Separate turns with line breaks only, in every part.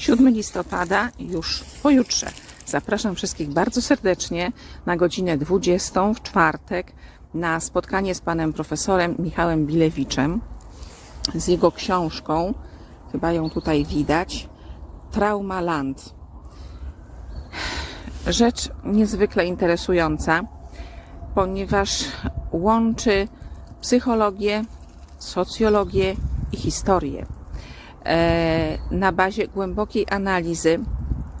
7 listopada, już pojutrze. Zapraszam wszystkich bardzo serdecznie na godzinę 20 w czwartek na spotkanie z panem profesorem Michałem Bilewiczem z jego książką, chyba ją tutaj widać, Trauma Land. Rzecz niezwykle interesująca, ponieważ łączy psychologię, socjologię i historię na bazie głębokiej analizy,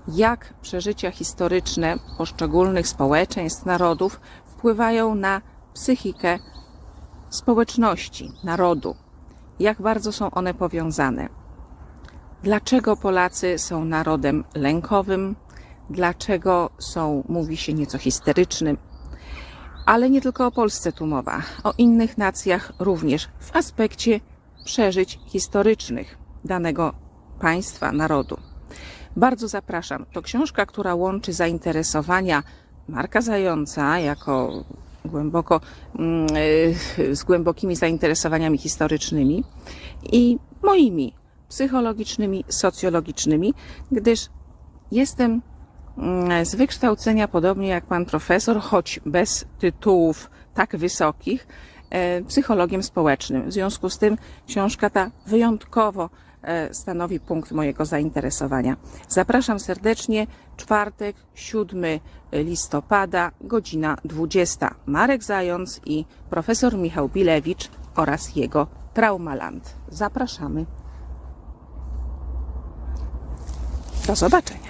jak przeżycia historyczne poszczególnych społeczeństw, narodów wpływają na psychikę społeczności, narodu, jak bardzo są one powiązane. Dlaczego Polacy są narodem lękowym, dlaczego są, mówi się, nieco histerycznym, ale nie tylko o Polsce tu mowa, o innych nacjach również w aspekcie przeżyć historycznych danego państwa, narodu. Bardzo zapraszam. To książka, która łączy zainteresowania Marka Zająca jako głęboko, mm, z głębokimi zainteresowaniami historycznymi i moimi psychologicznymi, socjologicznymi, gdyż jestem mm, z wykształcenia, podobnie jak pan profesor, choć bez tytułów tak wysokich, e, psychologiem społecznym. W związku z tym książka ta wyjątkowo stanowi punkt mojego zainteresowania. Zapraszam serdecznie, czwartek, 7 listopada, godzina 20. Marek Zając i profesor Michał Bilewicz oraz jego Traumaland. Zapraszamy. Do zobaczenia.